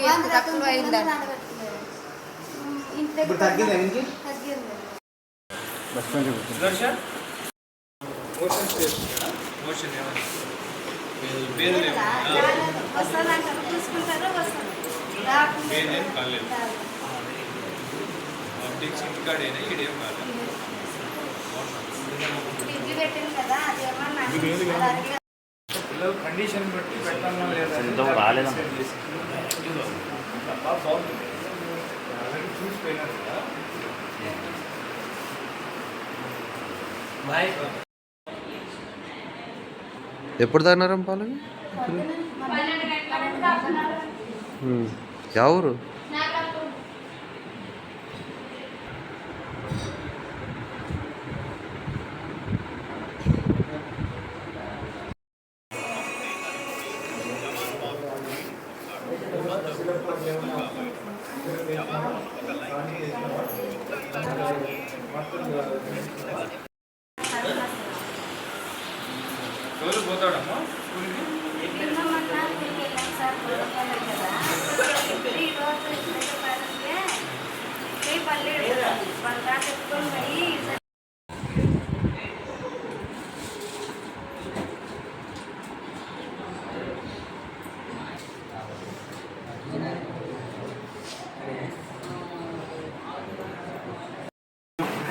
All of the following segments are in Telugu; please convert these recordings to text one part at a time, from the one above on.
ఎక్కువ తక్కువ అయిందంట. ఇంటి ఇప్పుడు తగ్గిందా తగ్గింది bus stand Sudarshan motion motion పేరు పేరు కాలేదు. అప్డేట్స్ ఇంటికాడేనా ఈడేం కాలేదు. కదా. అది ఏమన్నా ఇది లేదు కదా. అది అరగలేదు. పిల్లలు కండిషన్ బట్టి పెట్టాలా లేదా రాలేదా? బాగుంది చూసిపోయినారు కదా బాయ్ ఎప్పుడు తాగినారం పాలని పొద్దున్న ఎవరు పోతాడమ్మా? స్కూల్కి నిన్న మొన్న ఊరికి వెళ్ళాం సార్ గొడవపల్లి కదా ఈ రోజు ఇక్కడికి పడితే ఏ పర్లేదు వాళ్ళ దాకా ఎత్తుకొని పోయి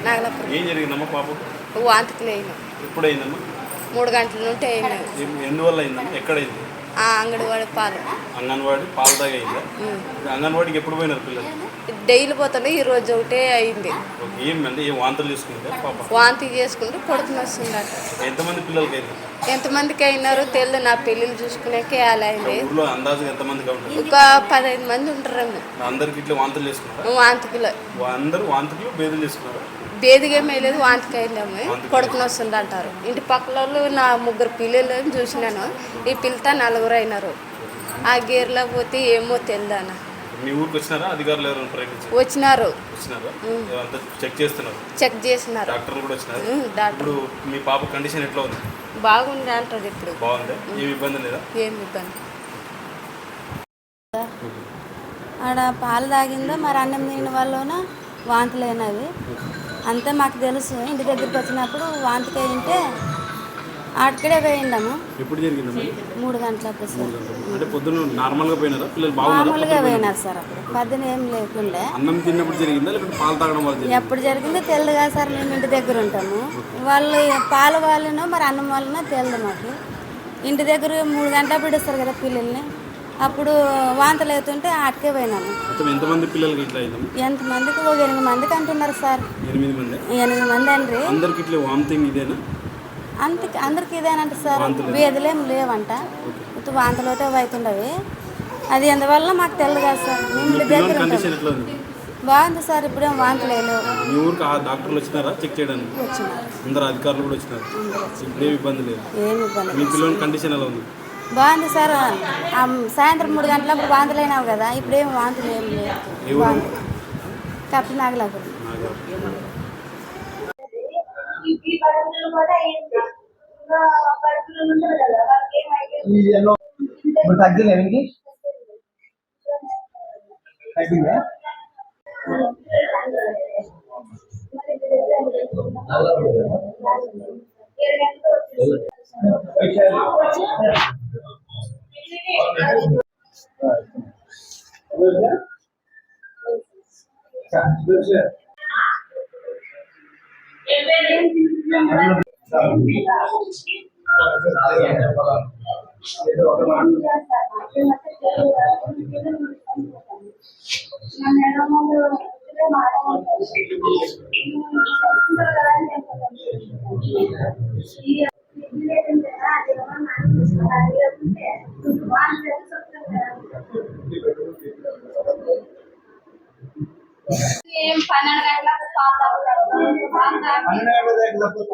నాగలపురం ఏం జరిగిందమ్మా పాపకు వాంతికి లేను ఎప్పుడైందమ్మా? మూడు గంటల నుండి అయినా ఎందువల్ల అయిందమ్మా ఎక్కడైంది? ఆ అంగడివాడి పాలు. అంగన్వాడి పాల దాకా అయిందా? అంగన్వాడికి ఎప్పుడు పోయినారు పిల్లలు? డైలీ పోతుండే ఈ రోజు ఒకటే అయింది. ఓకే. ఏం వాంతలు తీసుకుంటే పాప? వాంతి చేసుకుంటూ కొడుకుని వస్తుందట ఎంతమంది పిల్లలకి అయింది ఎంతమందికి అయినారో తెలియదు నా పెళ్ళిళ్ళు చూసుకునేకే అలా అయింది. అందాజుగా ఎంతమందికి ఉంటుంది ఒక పదహైదు మంది ఉంటారేమో. అందరికి ఇట్లా వాంతులు చేసుకుంటారు వాంతికిలో. అందరూ వాంతులు బేదులు చేసుకున్నారు? బేదిగా మేలేదు వాంతికి అయిందేమో కొడుకుని వస్తుంది అంటారు. ఇంటి పక్కల వాళ్ళు నా ముగ్గురు పిల్లలు చూసినాను ఈ పిల్లతో నలుగురు అయినారు. ఆ గేర్లో పోతే ఏమో ఊరికి వచ్చినారా? చెక్ చేసినారు. డాక్టర్. ఇప్పుడు మీ పాప కండిషన్ ఎట్లా ఉంది? బాగుంది అంటారు ఇప్పుడు. బాగుంది? ఏమి ఇబ్బంది లేదా? ఏం ఇబ్బంది. ఆడ పాలు తాగిందో? మరి అన్నం తిన వల్లన వాంతులైనవి. అంతే మాకు తెలుసు. ఇంటి దగ్గరికి వచ్చినప్పుడు వాంతికి అయింటే ఆడికడే పోయిండాము. ఎప్పుడు జరిగిందమ్మా మూడు గంటలప్పుడు సార్. అంటే పొద్దున్న నార్మల్గా పోయినారా? పిల్లలు బాగున్నారా? మామూలుగా పోయినారు సార్. అప్పుడు పద్దెన ఏం లేకుండే. అన్నం తిన్నప్పుడు జరిగిందా? లేకపోతే పాలు తాగడం వల్ల జరిగిందా? ఎప్పుడు జరిగిందో తెలియదుగా సార్ మేము ఇంటి దగ్గర ఉంటాము. వాళ్ళు పాలు వాళ్ళనో మరి అన్నం వాళ్ళనో తెలియదు మాకు. ఇంటి దగ్గర మూడు గంటలప్పుడు ఇస్తారు కదా పిల్లల్ని. అప్పుడు వాంతులు అవుతుంటే ఆటకే మొత్తం ఎంతమంది పిల్లలకి ఇట్లా ఎంతమందికి ఒక ఎనిమిది మందికి అంటున్నారు సార్. ఎనిమిది మంది? ఎనిమిది మంది అండి. అందరికి ఇట్లా వామిటింగ్ ఇదేనా? అంతకి అందరికి ఇదేనంట సార్. వేదులేం లేవంట. ఉత్తి వాంతులు ఒకటే అవుతుండవి. అది ఎందువల్ల మాకు తెలియదు కదా సార్. మేము దగ్గర ఉంటాం. బాగుంది సార్ ఇప్పుడేం వాంతులు లేవు. మీ ఊరికి ఆ డాక్టర్లు వచ్చినారా? చెక్ చేయడానికి? అందరు అధికారులు కూడా వచ్చినారు. ఇప్పుడేం ఇబ్బంది లేదు. ఏమి ఇబ్బంది మీ పిల్లల కండిషన్ ఎలా ఉంది? బాగుంది సార్. ఆ సాయంత్రం మూడు గంటలప్పుడు వాంతులు అయినావు కదా ఇప్పుడేం వాంతులు ఏం లేవు. బాగుంది. కప్పి నాగలాపురం. తగ్గిందా Terima kasih.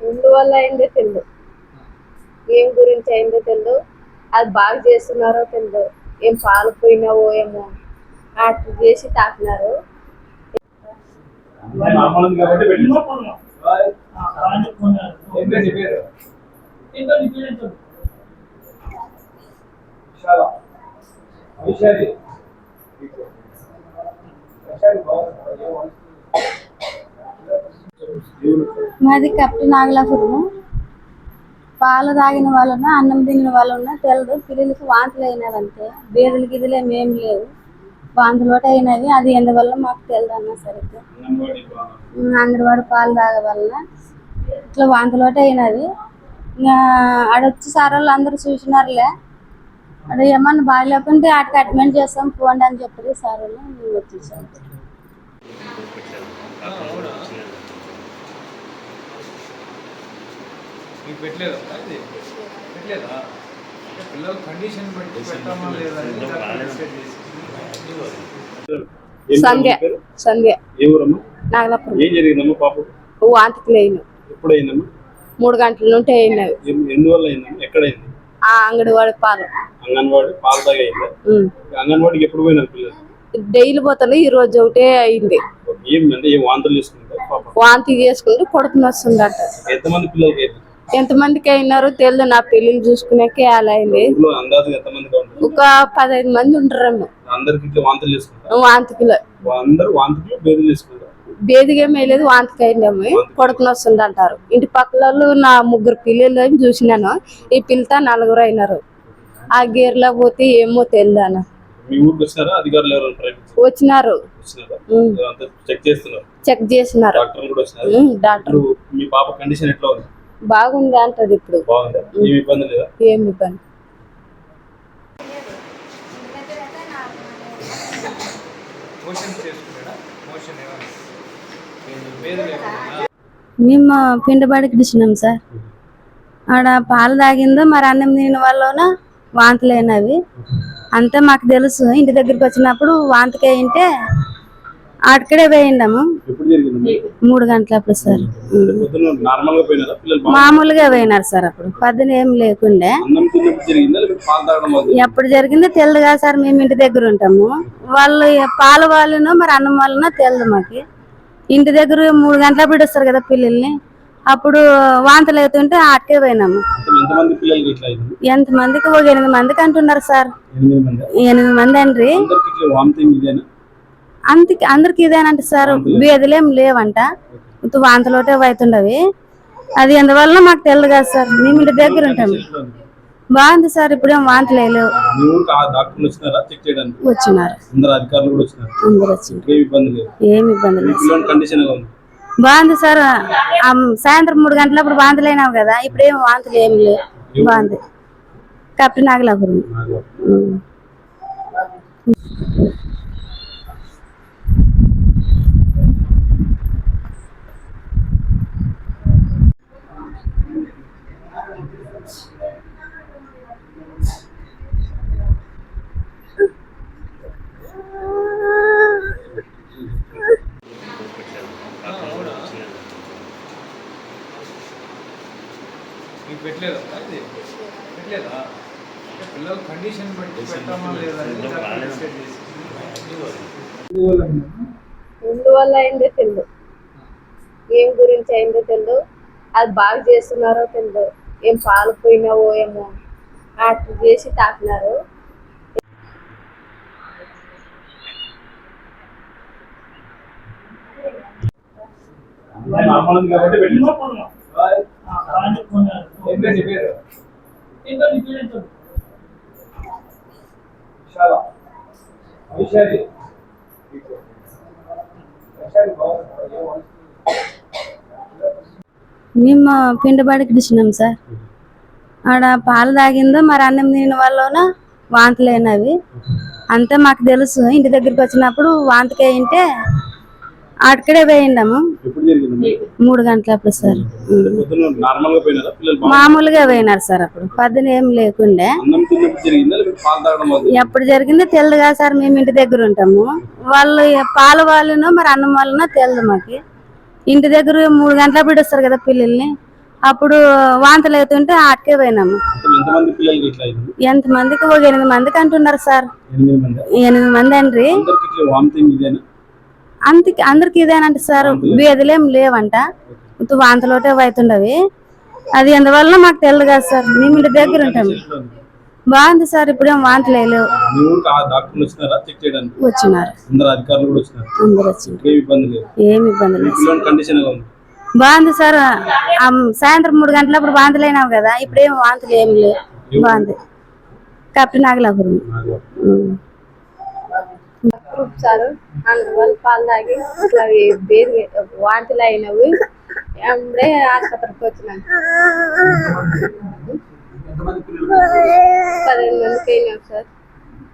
ఎందువల్ల అయిందో తెలియదు ఏం గురించి అయిందో తెలియదు అది బాగా చేస్తున్నారో తెలియదు ఏం పాలు పోయినావో ఏమో అట్లా చేసి తాకినారు. నార్మల్ ఉంది కాబట్టి పాలు తాగిన వాళ్ళన అన్నం తిన్న వాళ్ళన తెలదు. పిల్లలకి వాంతులు అయినవి అంతే బీదలు గిదలు ఏమేం లేవు. వాంతులు ఒకటి అయినవి అది ఎందువల్ల మాకు తెలియదు అన్న సరిగ్గా అంగన్వాడీ అంగన్వాడి పాలు తాగే వలన ఇట్లా వాంతులు ఒకటి అయినవి ఇంకా ఆడొచ్చి సార్ వాళ్ళు అందరూ చూసినారులే. అక్కడ ఏమన్నా బాగాలేకుంటే ఆటకి అడ్మిట్ చేస్తాం పోండి అని చెప్పి సార్ వాళ్ళు. మేము వచ్చేసాం. మీకు పెట్టలేదా? ఇది పెట్టలేదా? అంటే పిల్లల కండిషన్ బట్టి పెట్టామా లేదా సంధ్య? సంధ్య. ఏ ఊరమ్మా? నాగలాపురం. ఏం జరిగిందమ్మా పాప? వాంతికి లేను ఎప్పుడు అయిందమ్మా మూడు గంటల నుండి అయినవి ఎందువల్ల అయిందమ్మా? ఎక్కడైంది ఆ అంగడివాడి పాలు. అంగన్వాడి పాల దాకా అయిందా. అంగన్వాడికి ఎప్పుడు పోయినారు పిల్లలు? డైలీ పోతాను ఈ రోజు ఒకటే అయింది. ఏం అంటే ఏం వాంతులు చేసుకుంటారు పాప? వాంతి చేసుకుంటే కొడుకుని వస్తుందట. ఎంతమంది పిల్లలకి అయింది? ఎంతమందికి అయినారో తెలియదు నా పెళ్ళిళ్ళు చూసుకునేకే అలా అయింది. ఒక పదహైదు మంది ఉంటారేమో. అందరికి ఇట్లా వాంతులు చేసుకుంటారు? వాంతికిలో. బేదిగా మేలేదు వాంతికి అయిందేమో కొడుకుని వస్తుంది అంటారు. ఇంటి పక్కల వాళ్ళు నా ముగ్గురు పిల్లలు చూసినాను. ఈ పిల్లతో నలుగురు అయినారు. ఆ గేర్లో పోతే ఏమో తెలియదు వచ్చినారా? చెక్ చేస్తున్నారు. డాక్టర్ మీ పాప కండిషన్ ఎట్లా ఉంది? బాగుంది అంటది ఇప్పుడు. బాగుందా ఏమి ఇబ్బంది మేము పిండిబడికి ఇచ్చినాం సార్. ఆడ పాలు తాగిందో మరి అన్నం తిన వల్లన వాంతులైనవి. అంతే మాకు తెలుసు. ఇంటి దగ్గరికి వచ్చినప్పుడు వాంతికి అయింటే అక్కడే జరిగింది మూడు గంటలప్పుడు సార్. పొద్దున్న నార్మల్గా పోయినారా? పిల్లలు బాగా మామూలుగా పోయినారు సార్ అప్పుడు. పద్దెన ఏం లేకుండే. ఎప్పుడు జరిగిందో? తెలియదు కదా సార్ మేము ఇంటి దగ్గర ఉంటాము. వాళ్ళు పాల వాళ్ళనో మరి అన్నం వాళ్ళనో తెలియదు మాకు. ఇంటి దగ్గర మూడు గంటలప్పుడు ఇస్తారు కదా పిల్లల్ని. అప్పుడు వాంతులు అవుతుంటే అటుకే పోయినాము. అయింది ఎంతమందికి? ఒక ఎనిమిది మందికి అంటున్నారు సార్. ఎనిమిది మంది. ఎనిమిది మంది అండ్రి అంతకి అందరికి ఇదేనంట సార్ బేదలేం లేవంట. ఉత్త వాంతులు ఒకటే అవుతుండవి. అది ఎందువల్ల మాకు తెలియదు కదా సార్. మేము ఇంటి దగ్గర ఉంది? బాగుంది సార్ ఇప్పుడేం వాంతులు లేవు. మీ ఊరికి ఆ డాక్టర్లు వచ్చినారా? వచ్చినారు. అందరు ఏమి ఇబ్బంది లేదు. ఏమి బాగుంది సార్. సాయంత్రం మూడు గంటలప్పుడు వాంతులు అయినావు కదా ఇప్పుడు ఏం వాంతులు ఏమి లేవు. బాగుంది. కప్పి నాగలాపురం ఉం. మీకు పెట్టలేదా ఇది పెట్టలేదా అంటే పిల్లల కండిషన్ బట్టి పెట్టామా లేదా అని డాక్టర్ డిసైడ్ చేసి ఎందువల్ల అయిందో తెలియదు ఏం గురించి అయిందో తెలియదు అది బాగా చేస్తున్నారో తెలియదు ఏం పాలు పోయినావో ఏమో అట్లా చేసి తాకినారు. నార్మల్ మేము పిండిపాడికి తీసినాం సార్. ఆడ పాలు తాగిందో మరి అన్నం తిన వాళ్ళన వాంతులేనవి. అంతా మాకు తెలుసు. ఇంటి దగ్గరికి వచ్చినప్పుడు వాంతికే అక్కడే జరిగింది మూడు గంటలప్పుడు సార్. మామూలుగా పోయినారు సార్ అప్పుడు. పొద్దున ఏం లేకుండే. ఎప్పుడు జరిగిందో తెలియదు కదా సార్ మేము ఇంటి దగ్గర ఉంటాము. వాళ్ళు పాలు వాళ్ళనో మరి అన్నం వాళ్ళనో తెలియదు మాకు. ఇంటి దగ్గర మూడు గంటల పిడుస్తారు కదా పిల్లల్ని. అప్పుడు వాంతులు అవుతుంటే ఆటకే పోయినాము. ఎంత మందికి ఒక ఎనిమిది మందికి అంటున్నారు సార్. ఎనిమిది మంది. ఎనిమిది అండి అందరికి ఇదేనంట సార్ బేదలేం లేవంట. వాంతులోటే అవుతుండవి. అది ఎందువల్ల మాకు తెలియదు కదా సార్. మేము ఇంటి దగ్గర ఉంటాము బాగుంది సార్ ఇప్పుడేం వాంతులు లేవు. మీ ఊరికి ఆ డాక్టర్లు వచ్చినారా? అందరు ఏమి ఇబ్బంది లేదు. బాగుంది సార్. సాయంత్రం మూడు గంటలప్పుడు వాంతులు అయినావు కదా ఇప్పుడేం వాంతులు ఏమి లేవు. బాగుంది. కప్పి నాగలాపురం. సార్ అందువల్ల పాలు తాగి ఇట్లా బేరు వాంతులు అయినవి. అప్పుడే ఆసుపత్రికి వచ్చినాం పదిహేను మందికి అయినాం సార్.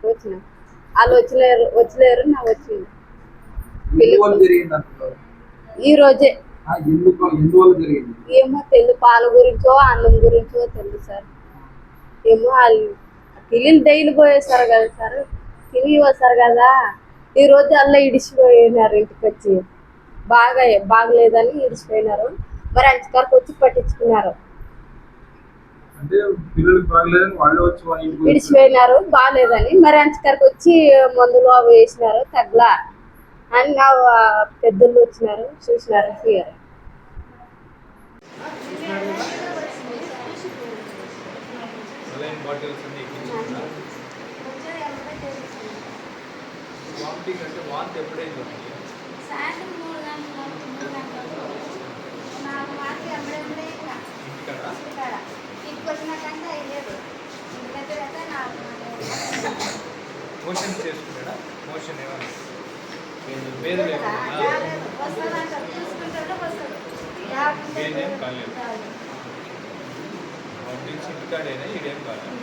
వచ్చినాం వాళ్ళు వచ్చినారు వచ్చలేరు నా వచ్చింది. ఈ రోజే. ఏమో తెలియదు పాల గురించో అన్నం గురించో తెలియదు సార్. ఏమో వాళ్ళు పిల్లలు డైలీ పోయేస్తారు కదా సార్. తిని వస్తారు కదా. ఈ రోజు అలా ఇడిచిపోయినారు ఇంటికి వచ్చి. బాగా బాగలేదని ఇడిచిపోయినారు మరి అంచకారికి వచ్చి పట్టించుకున్నారు. అంటే పిల్లలకి బాగలేదని వాళ్ళే వచ్చి వాళ్ళ ఇంటికి వచ్చి- విడిచిపోయినారు బాగాలేదని. మరి అంచకారికి వచ్చి మందులు అవి వేసినారు తగ్గలా. అని నా పెద్దలు వచ్చినారు చూసినారు క్లియర్ సెలైన్ బాటిల్స్ అన్ని ఎక్కించుకున్నా వామిటింగ్ అంటే వాంతి ఎప్పుడైంది సాయంత్రం మూడు గంటల మూడు గంటలకు నాకు మాత్రం ఎప్పుడెప్పుడే ఇంకా ఇంటికాడ ఇక్కడ ఇంటికి వచ్చినాకంటే అయ్యలేదు ఇంటి దగ్గర అయితే నాకు మోషన్ చేసుకున్నాడా మోషన్ ఏమన్నా? వేద లేకుండా కాలేదు. వామిటింగ్స్ ఇంటికాడైనా? ఈడేం కాలేదు.